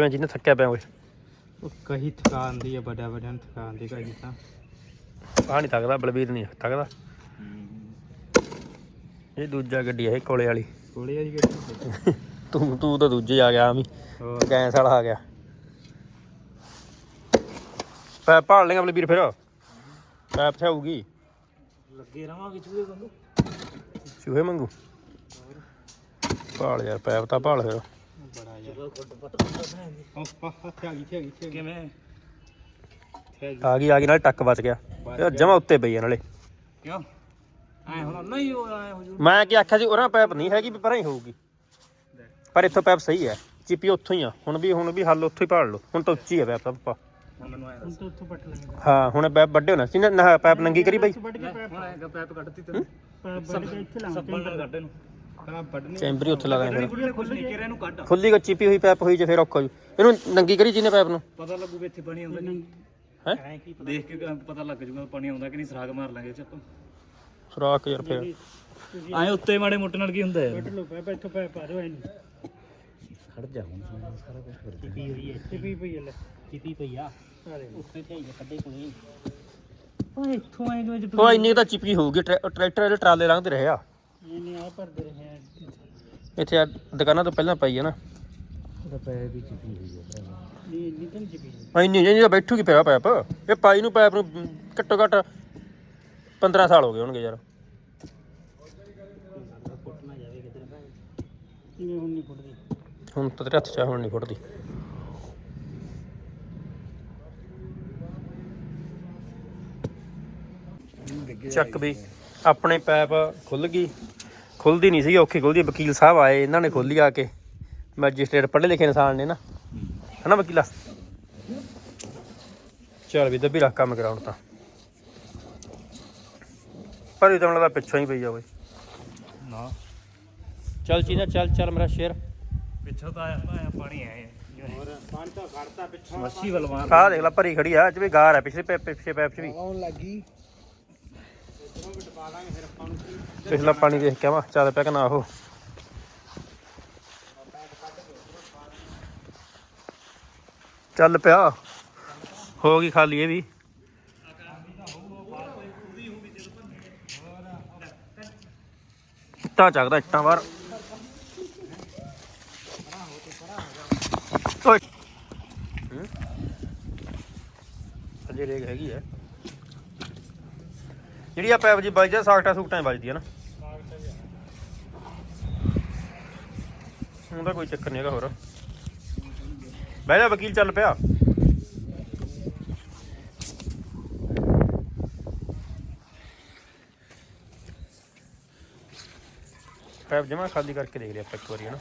ਕਿਵੇਂ ਜਿਹਨੇ ਥੱਕਿਆ ਪਿਆ ਓਏ? ਉਹ ਕਹੀ ਥਕਾਨ ਦੀ ਆ ਵੱਡਾ ਵੱਡਾ ਥਕਾਨ ਦੀ ਕਹੀ ਤਾਂ। ਆ ਨਹੀਂ ਥੱਕਦਾ ਬਲਬੀਰ ਨਹੀਂ ਥੱਕਦਾ। ਇਹ ਦੂਜਾ ਗੱਡੀ ਹੈ ਇਹ ਕੋਲੇ ਵਾਲੀ। ਕੋਲੇ ਆ ਜੀ ਗੱਡੀ ਤੂੰ ਤੂੰ ਤਾਂ ਦੂਜੇ ਆ ਗਿਆ ਹੋਰ। ਗੈਸ ਵਾਲਾ ਆ ਗਿਆ। ਪੈਪ ਭਾਲ ਲੇਗਾ ਬਲਬੀਰ ਫਿਰ। ਪੈਪ ਤੇ ਆਊਗੀ ਲੱਗੇ ਰਵਾਂਗੇ ਚੂਹੇ ਵਾਂਗੂ। ਚੂਹੇ ਮੰਗੂ ਭਾਲ ਯਾਰ ਪੈਪ ਤਾਂ ਭਾਲ ਫਿਰ। ਬੜਾ ਯਾਰ। ਉਹ ਆ ਗਈ ਥਿਆ ਗਈ ਕਿਵੇਂ? ਆ ਗਈ ਆ ਗਈ ਨਾਲ ਟੱਕ ਬਚ ਗਿਆ। ਇਹ ਜਮਾ ਉੱਤੇ ਪਈ ਆ ਨਾਲੇ। ਕਿਉਂ? ਐ ਹੁਣ? ਨਹੀਂ ਹੋ ਐ ਹੋ ਜੂ। ਮੈਂ ਕੀ ਆਖਿਆ ਸੀ ਉਹਨਾਂ ਪੈਪ ਨਹੀਂ ਹੈਗੀ ਵੀ ਪਰਾਂ ਹੀ ਹੋਊਗੀ। ਪਰ ਇੱਥੋਂ ਪੈਪ ਸਹੀ ਹੈ। ਚੀਪੀ ਉੱਥੋਂ ਹੀ ਆ। ਹੁਣ ਵੀ ਹੁਣ ਵੀ ਹੱਲ ਉੱਥੋਂ ਹੀ ਭਾਲ ਲਓ। ਹੁਣ ਤਾਂ ਉੱਚੀ ਹੈ ਪੈਪ ਤਾਂ ਪਾ ਹੁਣ ਮੈਨੂੰ ਐ ਹੁਣ ਤਾਂ ਉੱਥੋਂ ਪੱਟ ਲਾਂਗੇ ਹਾਂ ਹੁਣ ਪੈਪ ਵੱਡੇ ਹੋਣਾ। ਸੀ ਨਾ ਨਾ ਪੈਪ ਨੰਗੀ ਕਰੀ ਬਾਈ। ਵੱਢ ਕੇ ਪੈਪ ਹੁਣ ਐ ਪੈਪ ਕੱਢਤੀ ਤੈਨੂੰ। ਪੈਪ ਵੱਢ ਕੇ ਇੱਥੇ ਲਾਉਂਦੇ ਸੱਪਲ ਨਾਲ ਕੱਢ ਇਹਨੂੰ। ਚੈਂਬਰੀ ਉੱਥੇ ਲਾ ਦਾਂਗੇ ਫਿਰ। ਖੁੱਲ ਕੇ ਇਹਨੂੰ ਕੱਢ। ਖੁੱਲੀ ਕੋ ਚੀਪੀ ਹੋਈ ਪੈਪ ਹੋਈ ਜੇ ਫਿਰ ਔਖਾ ਜੀ। ਇਹਨੂੰ ਨੰਗੀ ਕਰੀ ਜਿਹਨੇ ਪੈਪ ਨੂੰ। ਪਤਾ ਲੱਗੂ ਵੀ ਇੱਥੇ ਪਾਣੀ ਆਉਂਦਾ ਨਹੀਂ। ਹੈ? ਦੇਖ ਕੇ ਪਤਾ ਲੱਗ ਜੂਗਾ ਪਾਣੀ ਆਉਂਦਾ ਕਿ ਨਹੀਂ ਸਰਾਗ ਮਾਰ ਲਾਂਗੇ ਚ ਆਪਾਂ ਯਾਰ ਫਿਰ। ਐ ਉੱਤੇ ਮਾੜੇ ਮੋਟੇ ਨਾਲ ਕੀ ਹੁੰਦਾ ਹੈ ਕੱਢ ਲੋ ਪੈਪ ਇੱਥੋਂ ਪੈਪ ਆ ਜਾਓ ਇਹਨੂੰ ਖੜ ਜਾ ਹੁਣ ਸਾਰਾ ਕੁਝ ਕਰ ਚਿਪੀ ਹੋਈ ਹੈ ਚਿਪੀ ਪਈ ਹੈ ਲੈ। ਚਿਪੀ ਪਈ ਆ? ਉੱਤੇ ਤੇ ਕੱਢੇ ਕੋਲੇ। ਓਏ ਇੱਥੋਂ ਆਏ ਜੱਟੂ ਉਹ ਇੰਨੀ ਤਾਂ ਚਿਪਕੀ ਹੋਊਗੀ ਟਰੈ- ਟਰੈਕਟਰ ਇਹਦੇ ਟਰਾਲੇ ਲੰਘਦੇ ਰਹੇ ਆ। ਇਹਨੇ ਆ ਭਰਦੇ ਰਹੇ ਆ ਇੱਥੇ। ਆ ਦੁਕਾਨਾਂ ਤੋਂ ਪਹਿਲਾਂ ਪਈ ਹੈ ਨਾ? ਹੋਈ ਹੈ ਨਹੀਂ ਇੰਨੀ ਤਾਂ ਚਿਪੀ ਆ ਇੰਨੀ ਜਿਹੜੀ ਤਾਂ ਬੈਠੂਗੀ ਪਿਆ ਇਹ ਪਾਈ ਨੂੰ ਪੈਪ ਨੂੰ ਘੱਟੋ ਘੱਟ 15 ਸਾਲ ਹੋ ਗਏ ਹੋਣਗੇ ਯਾਰ। ਜਾਵੇ ਕਿਧਰ ਹੁਣ ਨਹੀਂ ਤਾਂ ਤੇਰੇ ਹੱਥ 'ਚ ਆ, ਹੁਣ ਨਹੀਂ ਫੁੱਟਦੀ। ਚੱਕ ਵੀ। ਆਪਣੇ ਪੈਪ ਖੁੱਲ ਗਈ। ਖੁੱਲਦੀ ਨਹੀਂ ਸੀ ਔਖੀ ਖੁੱਲਦੀ ਵਕੀਲ ਸਾਹਿਬ ਆਏ ਇਹਨਾਂ ਨੇ ਖੋਲੀ ਆ ਕੇ। ਮੈਜਿਸਟ੍ਰੇਟ ਪੜ੍ਹੇ ਲਿਖੇ ਇਨਸਾਨ ਨੇ ਨਾ। ਹਨਾ ਵਕੀਲਾ? ਚੱਲ ਵੀ ਦੱਬੀ ਰੱਖ ਕੰਮ ਕਰਾਉਣ ਤਾਂ। ਪਰ ਇਹ ਤਾਂ ਲੱਗਦਾ ਪਿੱਛੋਂ ਹੀ ਪਈ ਜਾਵੇ ਨਾ। ਚੱਲ ਚੀਨਾ ਚੱਲ ਚੱਲ ਮੇਰਾ ਸ਼ੇਰ। ਪਿੱਛੋਂ ਤਾਂ ਆਇਆ ਆਇਆ ਪਾਣੀ ਆਇਆ। ਹੋਰ ਪਾਣੀ ਤਾਂ ਖੜਦਾ ਪਿੱਛੋਂ। ਮੱਛੀ ਵੱਲ ਮਾਰ ਆਹ ਦੇਖ ਲੈ ਭਰੀ ਖੜੀ ਆ ਇਹ ਚ ਵੀ ਗਾਰ ਹੈ ਪਿਛਲੇ ਪੈਪ ਪਿਛਲੇ ਪੈਪ ਚ ਵੀ। ਆਉਣ ਲੱਗੀ। ਪਿਛਲਾ ਪਾਣੀ ਦੇਖ ਕੇ ਆਵਾਂ, ਚੱਲ ਪਿਆ ਕਿ ਨਾ ਉਹ। ਚੱਲ ਪਿਆ, ਹੋ ਗਈ ਖਾਲੀ ਇਹ ਵੀ ਇੱਟਾਂ ਚੱਕਦਾ, ਇੱਟਾਂ ਬਾਹਰ। ਓਏ। ਅਜੇ ਰੇਗ ਹੈਗੀ ਹੈ ਜਿਹੜੀ ਆ ਪੈਪ ਜੀ ਵੱਜਦੀ ਸਾਕਟਾ ਸੂਕਟਾਂ ਵੱਜਦੀ ਆ ਨਾ। ਉਹਦਾ ਕੋਈ ਚੱਕਰ ਨਹੀਂ ਹੈਗਾ ਹੋਰ। ਬਹਿ ਜਾ ਵਕੀਲ ਚੱਲ ਪਿਆ। ਪੈਪ ਜਮਾ ਖਾਲੀ ਕਰਕੇ ਦੇਖ ਲਿਆ ਆਪਾਂ ਇੱਕ ਵਾਰੀ, ਹਨਾ।